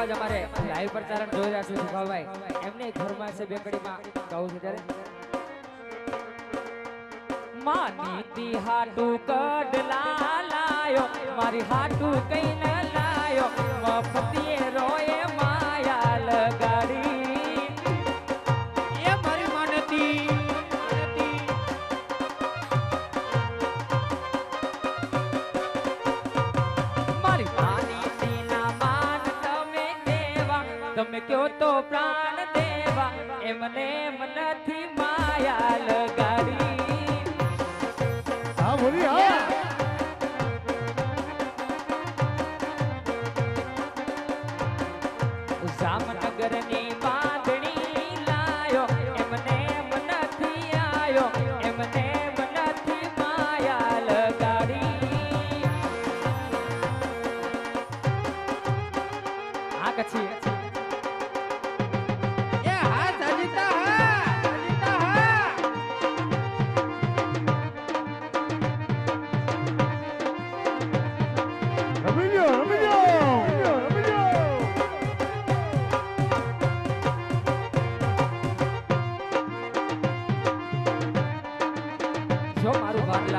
મિત્રો અમારે લાઈવ પ્રચારણ જોઈ રહ્યા છે સુખાભાઈ એમને ઘરમાં છે બેકડીમાં. કહું છે ત્યારે? માની તી હાટુ કડલા લાયો. મારી હાટુ કઈ ન લાયો. મફતીએ રોયે તમે કયો તો પ્રાણ દેવા એમને મનથી માયા લગાડી. હા બોલી હા. જામનગર બાંધણી લાયો એમને મનથી આયો એમને મનથી માયા લગાડી. આ કચ્છી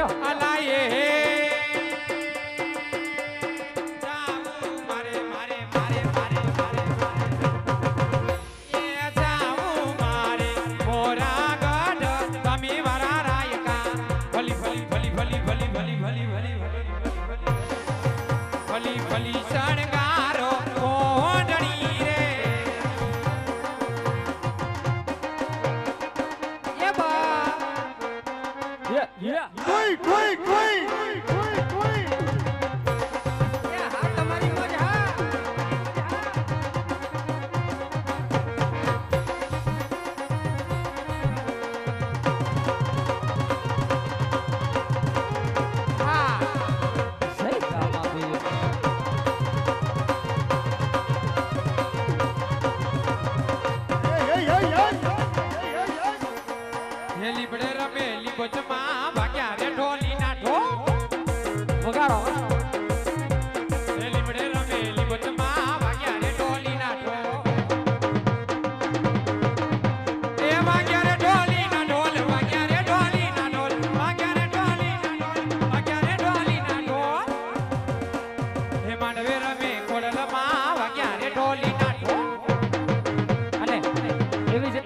અલાયે હે વગાડો